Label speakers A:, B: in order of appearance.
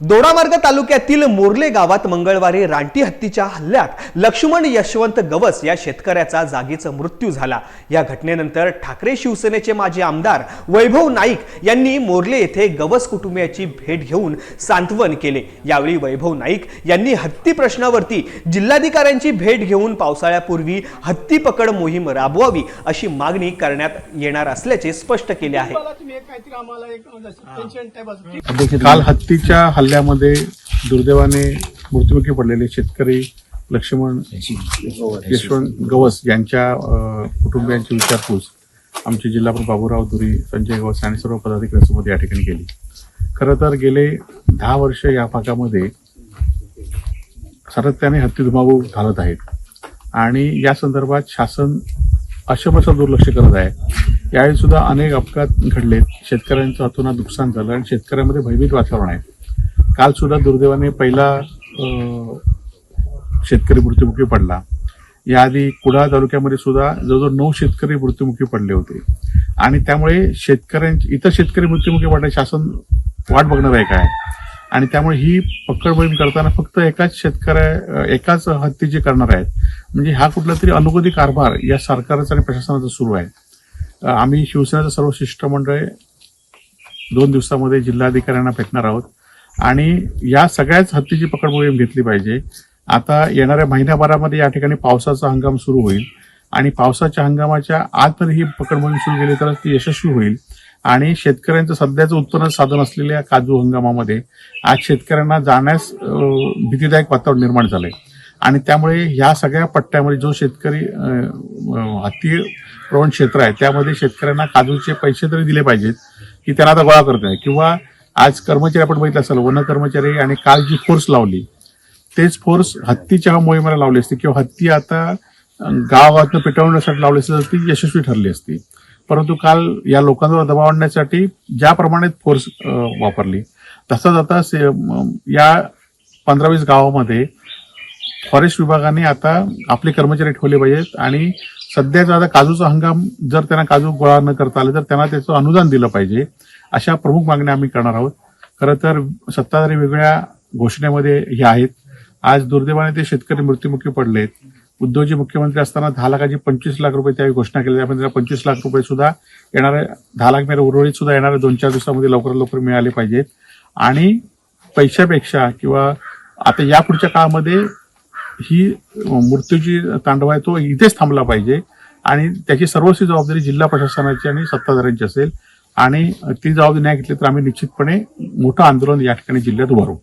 A: दोडामार्ग तालुक्यातील मोर्ले गावात मंगळवारी रानटी हत्तीच्या हल्ल्यात लक्ष्मण यशवंत गवस या शेतकऱ्याचा जागीच मृत्यू झाला. या घटनेनंतर ठाकरे शिवसेनेचे माजी आमदार वैभव नाईक यांनी मोर्ले येथे गवस कुटुंबियाची भेट घेऊन सांत्वन केले. यावेळी वैभव नाईक यांनी हत्ती प्रश्नावरती जिल्हाधिकाऱ्यांची भेट घेऊन पावसाळ्यापूर्वी हत्ती पकड मोहीम राबवावी अशी मागणी करण्यात येणार असल्याचे स्पष्ट केले आहे.
B: काल हत्तीच्या जिल्ह्यामध्ये दुर्दैवाने मृत्युमुखी पडलेले शेतकरी लक्ष्मण यशवंत गवस यांच्या कुटुंबियांची विचारपूस आमचे जिल्हाप्रमुख बाबूराव धुरी संजय गवस आणि सर्व पदाधिकाऱ्यांसोबत या ठिकाणी केली. खरं तर गेले दहा वर्ष या भागामध्ये सातत्याने हत्ती धुमाबू घालत आहेत. आणि या संदर्भात शासन अशमसा दुर्लक्ष करत आहे. यावेळी सुद्धा अनेक अपघात घडलेत. शेतकऱ्यांचं हातून नुकसान झालं आणि शेतकऱ्यांमध्ये भयभीत वातावरण आहे. काल सुद्धा दुर्दैवाने पहिला शेतकरी मृत्युमुखी पडला. याआधी कुडाळ तालुक्यामध्ये सुद्धा जवळजवळ नऊ शेतकरी मृत्युमुखी पडले होते. आणि त्यामुळे शेतकऱ्यांची इतर शेतकरी मृत्युमुखी पडले शासन वाट बघणार आहे काय? आणि त्यामुळे ही पकड मोहीम करताना फक्त एकाच शेतकऱ्या एकाच हत्ती जे करणार आहेत म्हणजे हा कुठला तरी अनुगती कारभार या सरकारचा आणि प्रशासनाचा सुरू आहे. आम्ही शिवसेनेचं सर्व शिष्टमंडळ दोन दिवसामध्ये जिल्हाधिकाऱ्यांना भेटणार आहोत. आणि या सगळ्याच हत्तीची पकड मोहीम घेतली पाहिजे. आता येणाऱ्या महिन्याभरामध्ये या ठिकाणी पावसाचा हंगाम सुरू होईल. आणि पावसाच्या हंगामाच्या आत जर ही पकड मोहीम सुरू केली तर ती यशस्वी होईल. आणि शेतकऱ्यांचं सध्याचं उत्पन्न साधन असलेल्या काजू हंगामामध्ये आज शेतकऱ्यांना जाण्यास भीतीदायक वातावरण निर्माण झालंय. आणि त्यामुळे ह्या सगळ्या पट्ट्यामध्ये जो शेतकरी हत्ती प्रवण क्षेत्र आहे त्यामध्ये शेतकऱ्यांना काजूचे पैसे तरी दिले पाहिजेत की त्यांना आता गोळा करत आहे किंवा आज कर्मचारी आपण बघितलं असेल वन कर्मचारी आणि काल जी फोर्स लावली तेच फोर्स हत्तीच्या मोहिमेला लावली असती किंवा हत्ती आता गावात गावातनं पेटवण्यासाठी लावली असती तर ती यशस्वी ठरली असती. परंतु काल या लोकांवर दबाव आणण्यासाठी ज्याप्रमाणे फोर्स वापरली तसंच आता से- या पंधरा वीस गावामध्ये फॉरेस्ट विभागाने आता आपले कर्मचारी ठेवले पाहिजेत आणि सध्याचा आता काजूचा हंगाम जर त्यांना काजू गोळा न करता आले तर त्यांना त्याचं अनुदान दिलं पाहिजे. अशा प्रमुख मागण्या आम्ही करणार आहोत. खरं तर सत्ताधारी वेगळ्या घोषणेमध्ये हे आहेत. आज दुर्दैवाने ते शेतकरी मृत्युमुखी पडलेत. उद्धवजी मुख्यमंत्री असताना दहा लाखाची पंचवीस लाख रुपये त्यावेळी घोषणा केली त्यामध्ये त्यांना पंचवीस लाख रुपये सुद्धा येणाऱ्या दहा लाख मेरे उर्वरित सुद्धा येणाऱ्या दोन चार दिवसामध्ये लवकरात लवकर मिळाले पाहिजेत. आणि पैशापेक्षा किंवा आता या पुढच्या काळामध्ये ही मृत्यूची तांडव आहे तो इथेच थांबला पाहिजे. आणि त्याची सर्वस्वी जबाबदारी जिल्हा प्रशासनाची आणि सत्ताधाऱ्यांची असेल. आणि ती जबाबदारी नाही घेतली तर आम्ही निश्चितपणे मोठं आंदोलन या ठिकाणी जिल्ह्यात उभारू.